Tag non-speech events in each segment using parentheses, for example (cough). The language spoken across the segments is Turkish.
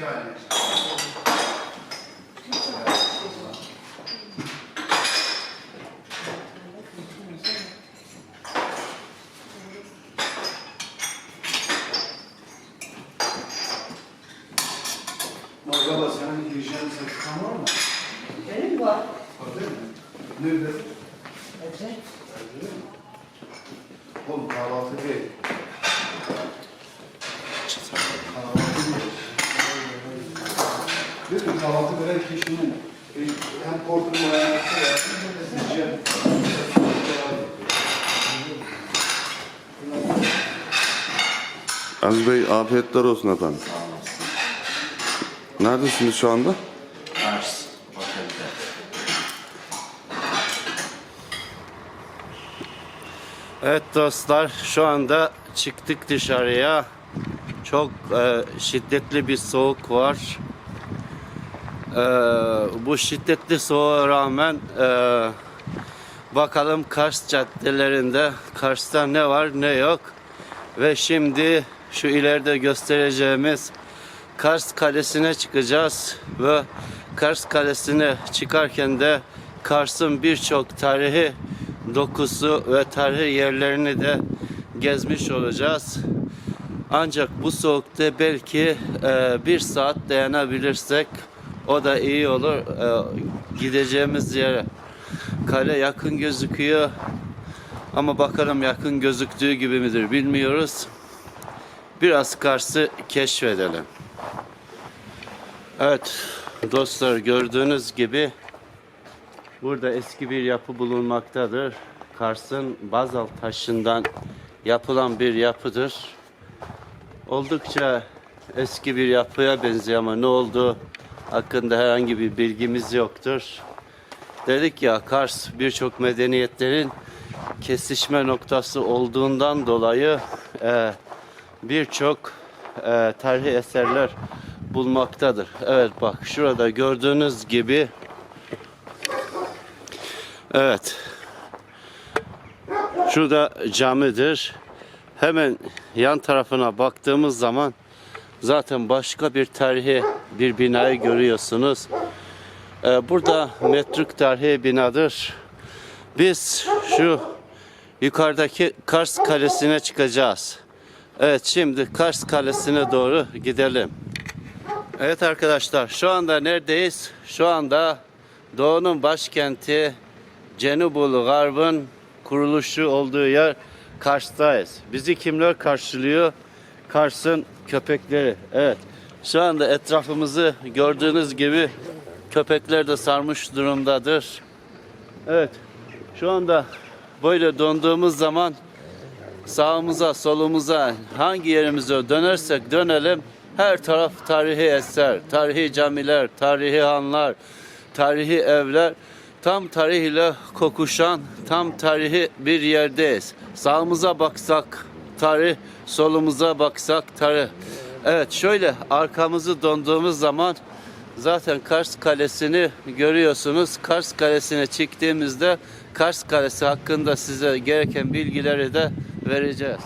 Yani. Aziz Bey afiyetler olsun efendim. Neredesiniz şu anda? Kars Otelde. Evet dostlar şu anda çıktık dışarıya. Çok e, şiddetli bir soğuk var. E, bu şiddetli soğuğa rağmen e, bakalım Kars caddelerinde Kars'ta ne var ne yok. Ve şimdi şu ileride göstereceğimiz Kars Kalesi'ne çıkacağız ve Kars Kalesi'ne çıkarken de Kars'ın birçok tarihi dokusu ve tarihi yerlerini de gezmiş olacağız. Ancak bu soğukta belki e, bir saat dayanabilirsek o da iyi olur. E, gideceğimiz yere kale yakın gözüküyor ama bakalım yakın gözüktüğü gibi midir bilmiyoruz. Biraz Kars'ı keşfedelim. Evet dostlar gördüğünüz gibi burada eski bir yapı bulunmaktadır. Kars'ın bazalt taşından yapılan bir yapıdır. Oldukça eski bir yapıya benziyor ama ne oldu hakkında herhangi bir bilgimiz yoktur. Dedik ya Kars birçok medeniyetlerin kesişme noktası olduğundan dolayı e, birçok e, tarihi eserler bulmaktadır. Evet bak şurada gördüğünüz gibi Evet. Şurada camidir. Hemen yan tarafına baktığımız zaman zaten başka bir tarihi bir binayı görüyorsunuz. Ee, burada metruk tarihi binadır. Biz şu yukarıdaki Kars Kalesi'ne çıkacağız. Evet şimdi Kars Kalesi'ne doğru gidelim. Evet arkadaşlar şu anda neredeyiz? Şu anda Doğu'nun başkenti Cenubul Garb'ın kuruluşu olduğu yer Kars'tayız. Bizi kimler karşılıyor? Kars'ın köpekleri. Evet. Şu anda etrafımızı gördüğünüz gibi köpekler de sarmış durumdadır. Evet. Şu anda böyle donduğumuz zaman sağımıza, solumuza, hangi yerimize dönersek dönelim her taraf tarihi eser, tarihi camiler, tarihi hanlar, tarihi evler. Tam tarih ile kokuşan, tam tarihi bir yerdeyiz. Sağımıza baksak tarih, solumuza baksak tarih. Evet şöyle arkamızı döndüğümüz zaman zaten Kars Kalesi'ni görüyorsunuz. Kars Kalesi'ne çıktığımızda Kars Kalesi hakkında size gereken bilgileri de vereceğiz.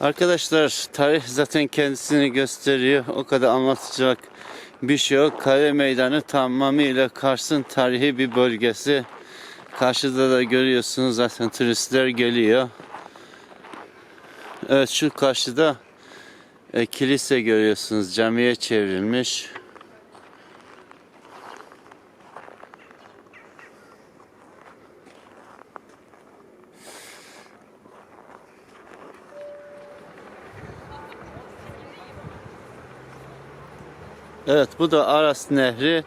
Arkadaşlar tarih zaten kendisini gösteriyor. O kadar anlatacak bir şey. Kale Meydanı tamamıyla Kars'ın tarihi bir bölgesi. Karşıda da görüyorsunuz zaten turistler geliyor. Evet şu karşıda e, kilise görüyorsunuz. Camiye çevrilmiş. Evet bu da Aras Nehri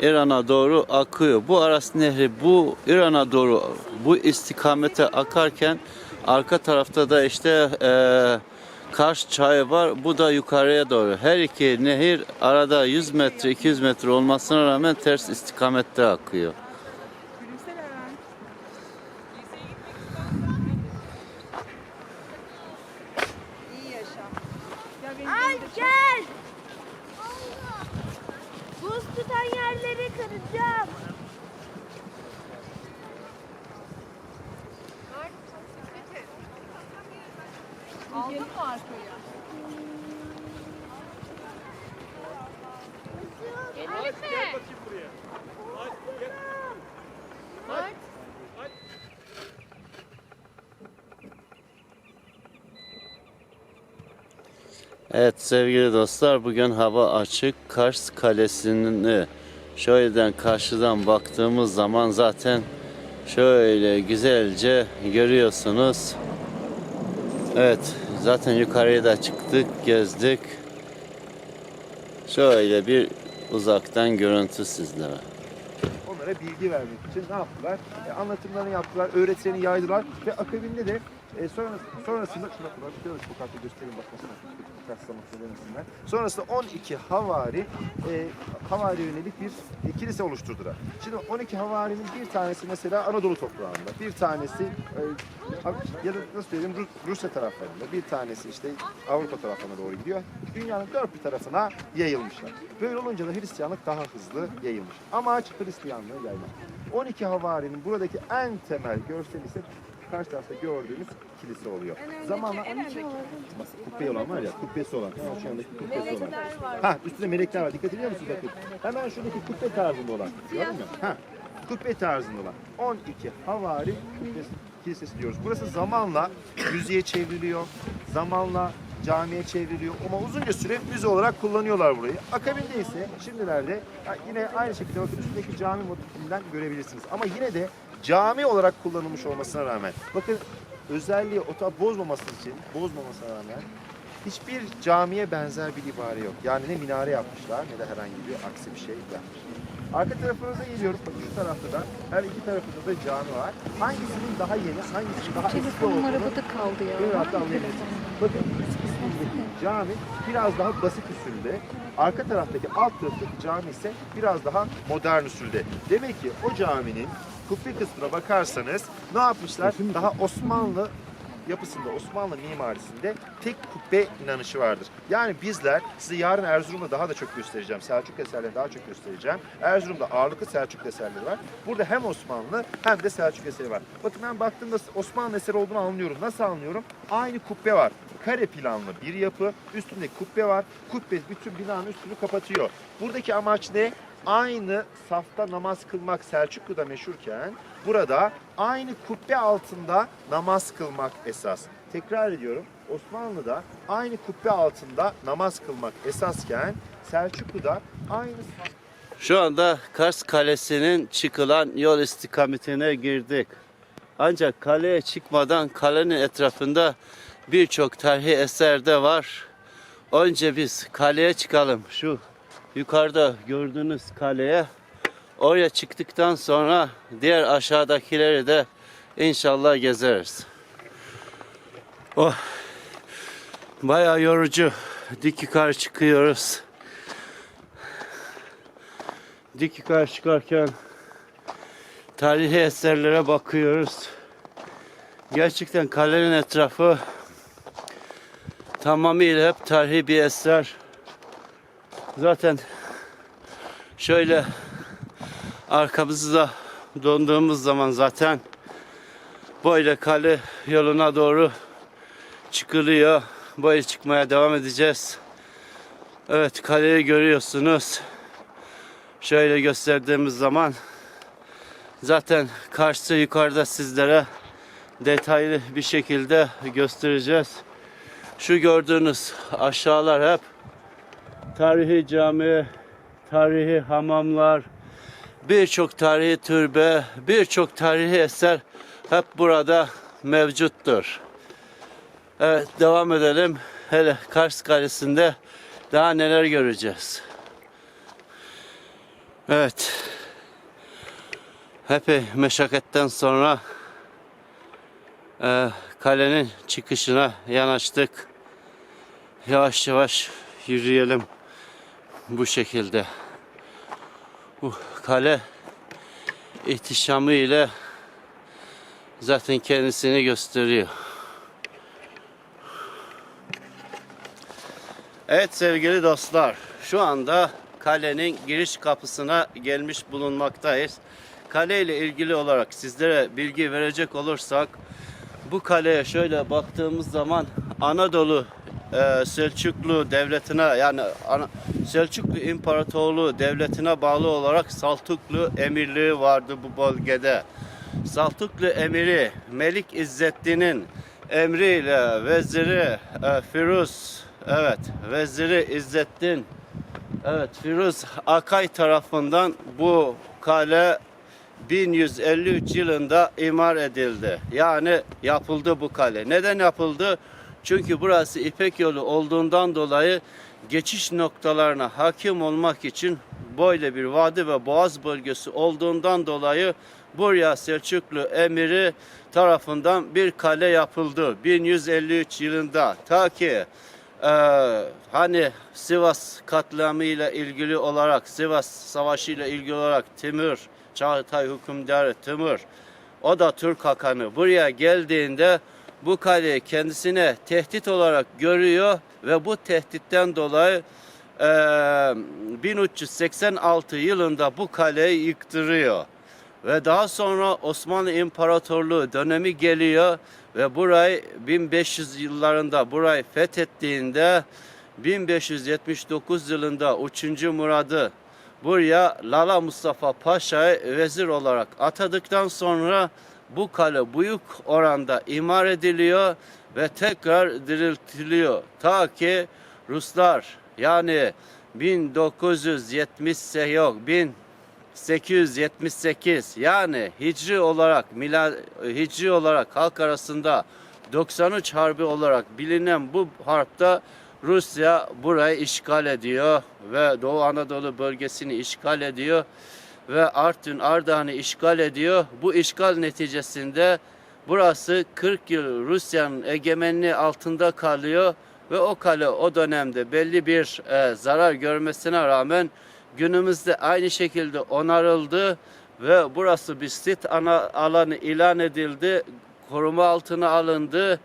İran'a doğru akıyor. Bu Aras Nehri bu İran'a doğru bu istikamete akarken Arka tarafta da işte eee Kars çayı var. Bu da yukarıya doğru. Her iki nehir arada 100 metre 200 metre olmasına rağmen ters istikamette akıyor. Evet sevgili dostlar bugün hava açık. Kars Kalesi'ni şöyleden karşıdan baktığımız zaman zaten şöyle güzelce görüyorsunuz. Evet zaten yukarıya da çıktık gezdik. Şöyle bir uzaktan görüntü sizlere. Onlara bilgi vermek için ne yaptılar? E, anlatımlarını yaptılar, öğretilerini yaydılar ve akabinde de e, sonrasında, sonrasında şuna de sokakta göstereyim bakmasına kıyaslamak demesinler. Sonrasında 12 havari e, havari yönelik bir e, kilise oluşturdular. Şimdi 12 havarinin bir tanesi mesela Anadolu toprağında, bir tanesi e, ya da nasıl söyleyeyim Rus- Rusya taraflarında, bir tanesi işte Avrupa taraflarına doğru gidiyor. Dünyanın dört bir tarafına yayılmışlar. Böyle olunca da Hristiyanlık daha hızlı yayılmış. Amaç Hristiyanlığı yaymak. 12 havarinin buradaki en temel görsel ise karşı tarafta gördüğümüz kilise oluyor. Zamanla Bak, kubbe olan var ya, kubbesi olan. Hemen şu andaki kubbesi olan. Ha, üstünde melekler var. Dikkat ediyor musunuz bakın? Hemen şuradaki kubbe tarzında olan. Gördün mü? Ha, kubbe tarzında olan. 12 havari kubbesi, kilisesi diyoruz. Burası zamanla müziğe çevriliyor. Zamanla camiye çevriliyor. Ama uzunca süre müze olarak kullanıyorlar burayı. Akabinde ise şimdilerde yine aynı şekilde bakın üstündeki cami motifinden görebilirsiniz. Ama yine de cami olarak kullanılmış olmasına rağmen bakın özelliği ota bozmaması için bozmamasına rağmen hiçbir camiye benzer bir ibare yok. Yani ne minare yapmışlar ne de herhangi bir aksi bir şey yapmışlar. Arka tarafınıza geliyoruz. Bakın şu tarafta da her iki tarafında da cami var. Hangisinin daha yeni, hangisinin daha eski olduğunu arabada kaldı ya. Anlayabilirsiniz. telefonum? Bakın üst kısmındaki cami biraz daha basit usulde. Arka taraftaki alt taraftaki cami ise biraz daha modern usulde. Demek ki o caminin kubbe kısmına bakarsanız ne yapmışlar? Daha Osmanlı yapısında, Osmanlı mimarisinde tek kubbe inanışı vardır. Yani bizler size yarın Erzurum'da daha da çok göstereceğim. Selçuk eserlerini daha çok göstereceğim. Erzurum'da ağırlıklı Selçuk eserleri var. Burada hem Osmanlı hem de Selçuk eseri var. Bakın ben baktığımda Osmanlı eseri olduğunu anlıyorum. Nasıl anlıyorum? Aynı kubbe var. Kare planlı bir yapı. Üstünde kubbe var. Kubbe bütün binanın üstünü kapatıyor. Buradaki amaç ne? Aynı safta namaz kılmak Selçuklu'da meşhurken burada aynı kubbe altında namaz kılmak esas. Tekrar ediyorum. Osmanlı'da aynı kubbe altında namaz kılmak esasken Selçuklu'da aynı saf- Şu anda Kars Kalesi'nin çıkılan yol istikametine girdik. Ancak kaleye çıkmadan kalenin etrafında birçok tarihi eser de var. Önce biz kaleye çıkalım. Şu yukarıda gördüğünüz kaleye. Oraya çıktıktan sonra diğer aşağıdakileri de inşallah gezeriz. Oh. Bayağı yorucu. Dik yukarı çıkıyoruz. Dik yukarı çıkarken tarihi eserlere bakıyoruz. Gerçekten kalenin etrafı tamamıyla hep tarihi bir eser. Zaten şöyle arkamızda döndüğümüz zaman zaten böyle kale yoluna doğru çıkılıyor. Böyle çıkmaya devam edeceğiz. Evet kaleyi görüyorsunuz. Şöyle gösterdiğimiz zaman zaten karşı yukarıda sizlere detaylı bir şekilde göstereceğiz. Şu gördüğünüz aşağılar hep tarihi cami, tarihi hamamlar, birçok tarihi türbe, birçok tarihi eser hep burada mevcuttur. Evet devam edelim. Hele Kars Kalesi'nde daha neler göreceğiz. Evet. Epey meşakkatten sonra e, kalenin çıkışına yanaştık. Yavaş yavaş yürüyelim bu şekilde. Bu kale ihtişamı ile zaten kendisini gösteriyor. Evet sevgili dostlar, şu anda kalenin giriş kapısına gelmiş bulunmaktayız. Kale ile ilgili olarak sizlere bilgi verecek olursak, bu kaleye şöyle baktığımız zaman Anadolu e, Selçuklu devletine yani Selçuklu İmparatorluğu devletine bağlı olarak Saltuklu emirliği vardı bu bölgede. Saltuklu emiri Melik İzzettin'in emriyle veziri e, Firuz evet veziri İzzettin evet Firuz Akay tarafından bu kale 1153 yılında imar edildi. Yani yapıldı bu kale. Neden yapıldı? Çünkü burası İpek yolu olduğundan dolayı geçiş noktalarına hakim olmak için böyle bir vadi ve boğaz bölgesi olduğundan dolayı buraya Selçuklu emiri tarafından bir kale yapıldı 1153 yılında. Ta ki eee, hani Sivas katliamı ile ilgili olarak Sivas Savaşı ile ilgili olarak Timur Çağatay hükümdarı Timur o da Türk Hakanı buraya geldiğinde bu kaleyi kendisine tehdit olarak görüyor ve bu tehditten dolayı eee 1386 yılında bu kaleyi yıktırıyor. Ve daha sonra Osmanlı İmparatorluğu dönemi geliyor ve burayı 1500 yıllarında burayı fethettiğinde 1579 yılında 3. Murad'ı buraya Lala Mustafa Paşa'yı vezir olarak atadıktan sonra bu kale büyük oranda imar ediliyor ve tekrar diriltiliyor. Ta ki Ruslar yani 1970 yok 1878 yani hicri olarak milad hicri olarak halk arasında 93 harbi olarak bilinen bu harpta Rusya burayı işgal ediyor ve Doğu Anadolu bölgesini işgal ediyor ve Artvin Ardahan'ı işgal ediyor. Bu işgal neticesinde burası 40 yıl Rusya'nın egemenliği altında kalıyor ve o kale o dönemde belli bir e, zarar görmesine rağmen günümüzde aynı şekilde onarıldı ve burası bir sit ana alanı ilan edildi. Koruma altına alındı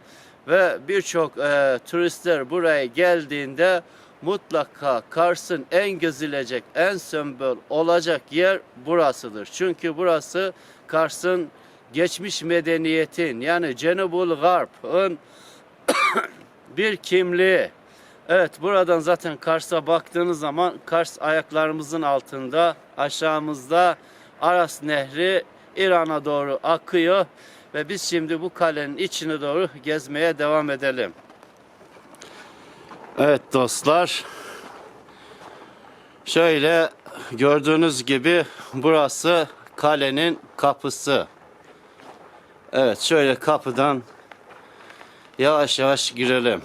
ve birçok e, turistler buraya geldiğinde mutlaka Kars'ın en gezilecek, en sembol olacak yer burasıdır. Çünkü burası Kars'ın geçmiş medeniyetin yani Cenubul Garp'ın (coughs) bir kimliği. Evet buradan zaten Kars'a baktığınız zaman Kars ayaklarımızın altında aşağımızda Aras Nehri İran'a doğru akıyor ve biz şimdi bu kalenin içine doğru gezmeye devam edelim. Evet dostlar. Şöyle gördüğünüz gibi burası kalenin kapısı. Evet şöyle kapıdan yavaş yavaş girelim.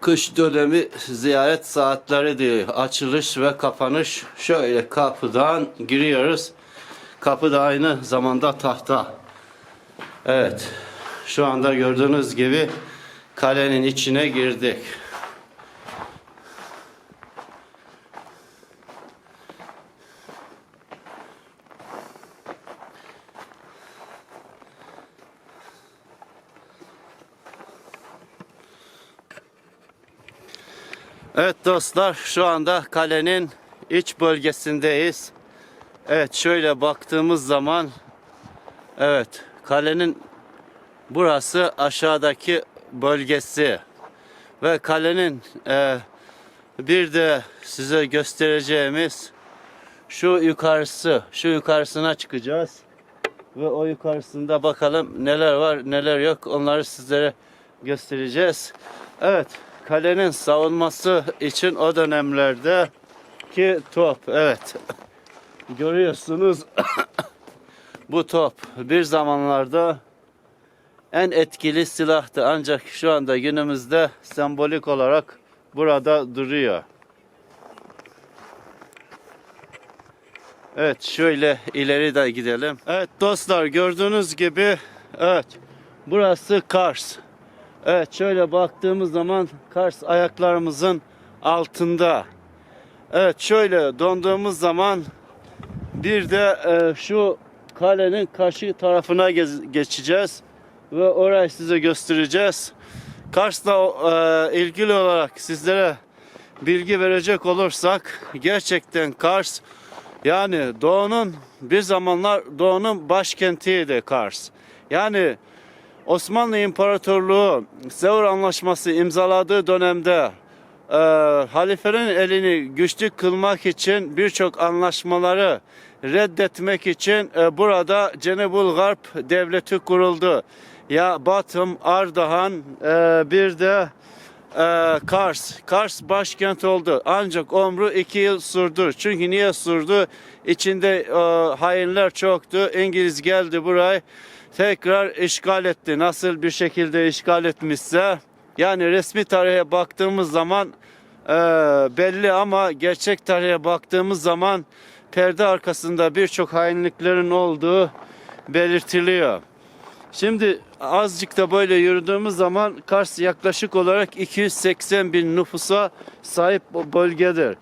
Kış dönemi ziyaret saatleri diyor. Açılış ve kapanış şöyle kapıdan giriyoruz. Kapı da aynı zamanda tahta. Evet. Şu anda gördüğünüz gibi kalenin içine girdik. Evet dostlar şu anda kalenin iç bölgesindeyiz. Evet şöyle baktığımız zaman evet kalenin burası aşağıdaki bölgesi ve kalenin e, bir de size göstereceğimiz şu yukarısı şu yukarısına çıkacağız ve o yukarısında bakalım neler var neler yok onları sizlere göstereceğiz. Evet kalenin savunması için o dönemlerde ki top evet görüyorsunuz (coughs) bu top bir zamanlarda en etkili silahtı ancak şu anda günümüzde sembolik olarak burada duruyor. Evet şöyle ileri de gidelim. Evet dostlar gördüğünüz gibi Evet. Burası Kars. Evet şöyle baktığımız zaman Kars ayaklarımızın altında. Evet şöyle döndüğümüz zaman bir de e, şu kalenin karşı tarafına geçeceğiz ve orayı size göstereceğiz. Kars'la e, ilgili olarak sizlere bilgi verecek olursak gerçekten Kars yani Doğu'nun bir zamanlar Doğu'nun başkentiydi Kars. Yani Osmanlı İmparatorluğu Sevr Anlaşması imzaladığı dönemde e, halifenin elini güçlü kılmak için birçok anlaşmaları reddetmek için e, burada Cenebul Garp devleti kuruldu. Ya Batım, Ardahan, e, bir de e, Kars. Kars başkent oldu. Ancak ömrü iki yıl sürdü. Çünkü niye sürdü? İçinde e, hainler çoktu. İngiliz geldi burayı tekrar işgal etti. Nasıl bir şekilde işgal etmişse yani resmi tarihe baktığımız zaman e, belli ama gerçek tarihe baktığımız zaman perde arkasında birçok hainliklerin olduğu belirtiliyor. Şimdi azıcık da böyle yürüdüğümüz zaman Kars yaklaşık olarak 280 bin nüfusa sahip bölgedir.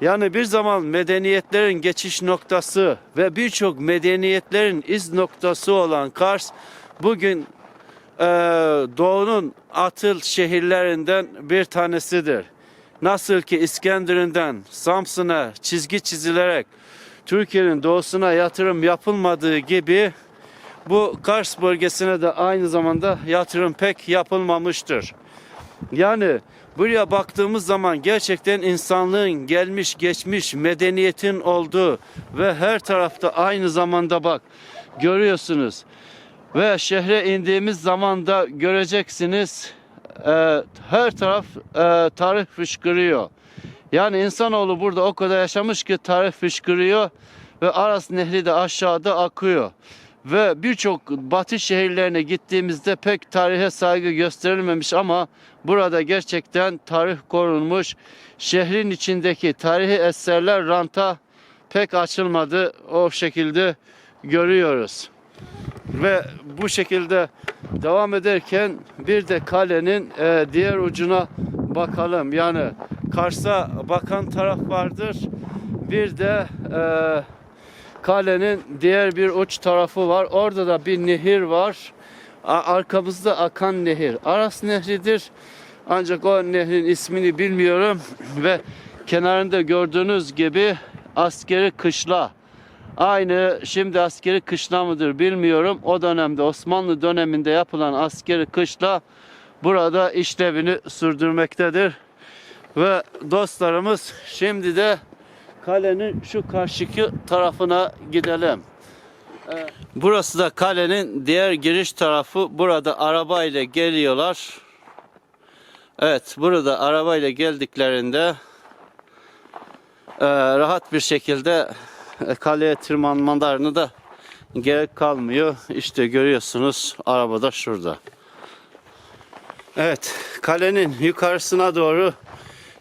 Yani bir zaman medeniyetlerin geçiş noktası ve birçok medeniyetlerin iz noktası olan Kars bugün eee, doğunun atıl şehirlerinden bir tanesidir. Nasıl ki İskenderun'dan Samsun'a çizgi çizilerek Türkiye'nin doğusuna yatırım yapılmadığı gibi bu Kars bölgesine de aynı zamanda yatırım pek yapılmamıştır. Yani buraya baktığımız zaman gerçekten insanlığın gelmiş geçmiş medeniyetin olduğu ve her tarafta aynı zamanda bak görüyorsunuz. Ve şehre indiğimiz zaman da göreceksiniz e, her taraf e, tarih fışkırıyor. Yani insanoğlu burada o kadar yaşamış ki tarih fışkırıyor ve Aras Nehri de aşağıda akıyor. Ve birçok batı şehirlerine gittiğimizde pek tarihe saygı gösterilmemiş ama burada gerçekten tarih korunmuş. Şehrin içindeki tarihi eserler ranta pek açılmadı. O şekilde görüyoruz. Ve bu şekilde devam ederken bir de kalenin e, diğer ucuna bakalım. Yani Kars'a bakan taraf vardır. Bir de e, kalenin diğer bir uç tarafı var. Orada da bir nehir var. Arkamızda akan nehir. Aras Nehri'dir. Ancak o nehrin ismini bilmiyorum ve kenarında gördüğünüz gibi askeri kışla. Aynı şimdi askeri kışla mıdır bilmiyorum. O dönemde Osmanlı döneminde yapılan askeri kışla burada işlevini sürdürmektedir. Ve dostlarımız şimdi de kalenin şu karşıki tarafına gidelim. Ee, Burası da kalenin diğer giriş tarafı. Burada arabayla geliyorlar. Evet, burada arabayla geldiklerinde e, rahat bir şekilde e, kaleye tırmanmalarını da gerek kalmıyor. İşte görüyorsunuz arabada şurada. Evet, kalenin yukarısına doğru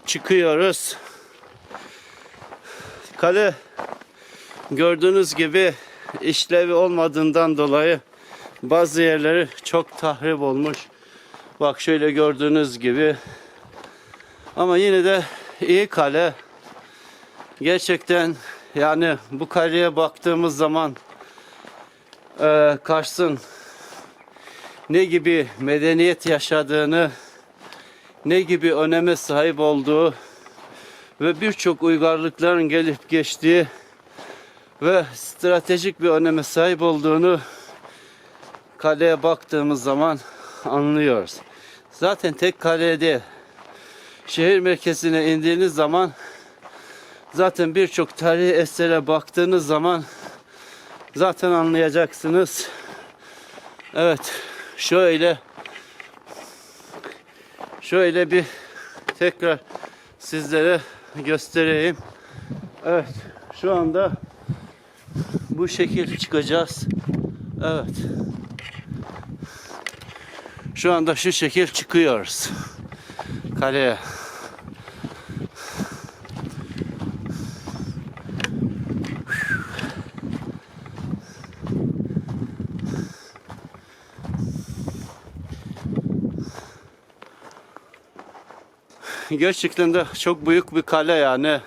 çıkıyoruz. Kale gördüğünüz gibi işlevi olmadığından dolayı bazı yerleri çok tahrip olmuş. Bak şöyle gördüğünüz gibi. Ama yine de iyi kale. Gerçekten yani bu kaleye baktığımız zaman e, Kars'ın ne gibi medeniyet yaşadığını, ne gibi öneme sahip olduğu ve birçok uygarlıkların gelip geçtiği ve stratejik bir öneme sahip olduğunu kaleye baktığımız zaman anlıyoruz. Zaten tek değil, şehir merkezine indiğiniz zaman zaten birçok tarihi esere baktığınız zaman zaten anlayacaksınız. Evet, şöyle şöyle bir tekrar sizlere göstereyim. Evet, şu anda bu şekil çıkacağız. Evet. Şu anda şu şekil çıkıyoruz. Kaleye. Gerçekten de çok büyük bir kale yani.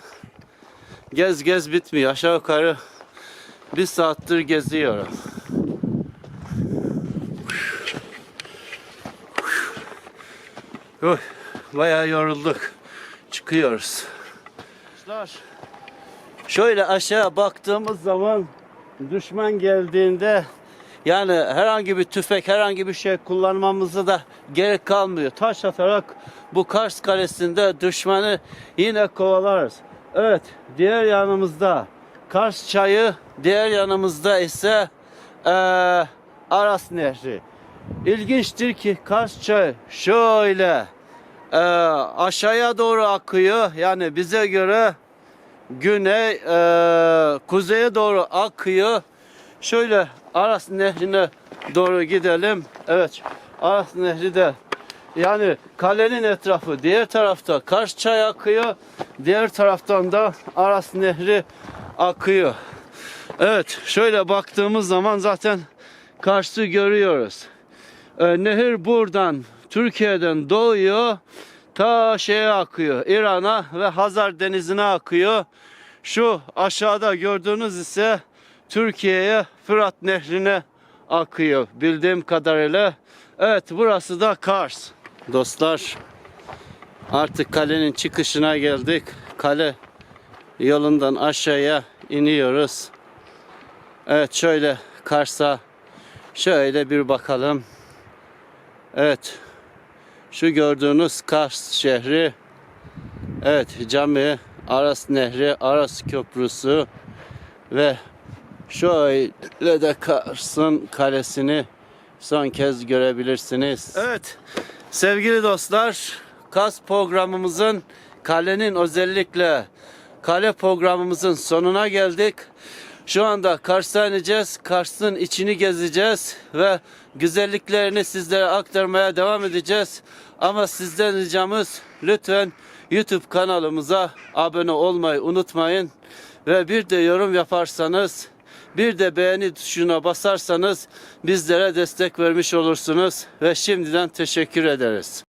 Gez gez bitmiyor. Aşağı yukarı bir saattir geziyorum. Uy, bayağı yorulduk. Çıkıyoruz. Şöyle aşağı baktığımız zaman düşman geldiğinde yani herhangi bir tüfek, herhangi bir şey kullanmamıza da gerek kalmıyor. Taş atarak bu Kars Kalesi'nde düşmanı yine kovalarız. Evet, diğer yanımızda Kars Çayı, diğer yanımızda ise eee, Aras Nehri. İlginçtir ki Kars Çayı şöyle eee, aşağıya doğru akıyor. Yani bize göre güney eee, kuzeye doğru akıyor. Şöyle Aras Nehri'ne doğru gidelim. Evet Aras Nehri de yani kalenin etrafı diğer tarafta Kars Çay akıyor. Diğer taraftan da Aras Nehri akıyor. Evet şöyle baktığımız zaman zaten Kars'ı görüyoruz. Ee, nehir buradan Türkiye'den doğuyor ta şeye akıyor İran'a ve Hazar Denizi'ne akıyor. Şu aşağıda gördüğünüz ise Türkiye'ye Fırat Nehri'ne akıyor bildiğim kadarıyla. Evet burası da Kars. Dostlar artık kalenin çıkışına geldik. Kale yolundan aşağıya iniyoruz. Evet şöyle Kars'a şöyle bir bakalım. Evet şu gördüğünüz Kars şehri. Evet cami, Aras Nehri, Aras Köprüsü ve şöyle de Kars'ın kalesini son kez görebilirsiniz. Evet sevgili dostlar Kars programımızın kalenin özellikle kale programımızın sonuna geldik. Şu anda Kars'a ineceğiz. Kars'ın içini gezeceğiz ve güzelliklerini sizlere aktarmaya devam edeceğiz. Ama sizden ricamız lütfen YouTube kanalımıza abone olmayı unutmayın. Ve bir de yorum yaparsanız, bir de beğeni tuşuna basarsanız bizlere destek vermiş olursunuz ve şimdiden teşekkür ederiz.